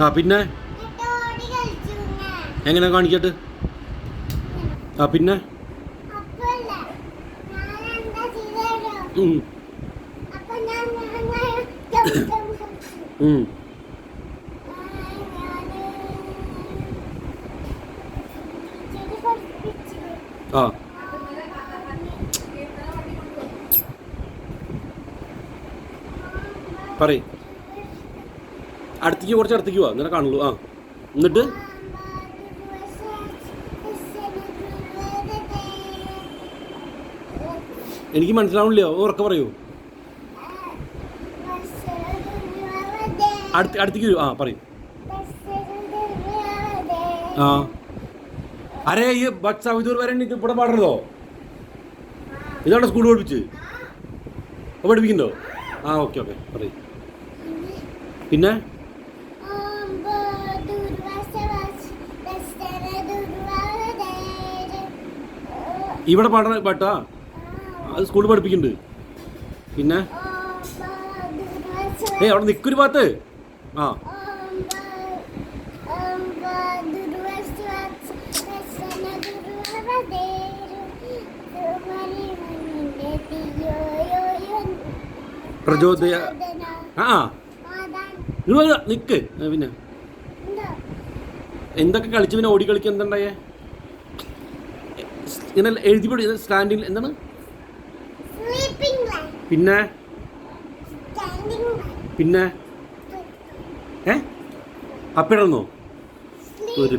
ആ പിന്നെ? എങ്ങനെ കാണിക്കട്ട്? ആ പിന്നെ. ആ. പറയ്. അടുത്തേക്ക് കുറച്ച് അടുത്തേക്ക് പോവാ ഇങ്ങനെ കാണുള്ളൂ. ആ. എന്നിട്ട്? എനിക്ക് മനസ്സിലാവണില്ല ഉറക്കെ പറയൂ. അടുത്ത് അടുത്തേക്ക് വരൂ. ആ പറയൂ. ആ. അരേ ഈ ബസ് സൗദൂർ വരെ ഇവിടെ പാടരുതോ ഇതാണ് സ്കൂൾ പഠിപ്പിച്ച് പഠിപ്പിക്കുന്നുണ്ടോ? ആ ഓക്കെ ഓക്കെ. പറയൂ. പിന്നെ? ഇവിടെ പാടണ പാട്ടാ? അത് സ്കൂളിൽ പഠിപ്പിക്കുന്നുണ്ട്. പിന്നെ? ഏയ് അവിടെ നിൽക്കൊരു പാത്ത് ആ. പ്രചോദയ ആ നിങ്ങൾ നിക്ക്. പിന്നെ. എന്തൊക്കെ കളിച്ച് പിന്നെ ഓടി കളിക്കുക എന്തുണ്ടായേ ഇങ്ങനെ എഴുതി പഠി സ്റ്റാൻഡിൽ എന്താണ്? പിന്നെ? പിന്നെ? ഏ? അപ്പിടന്നോ ഒരു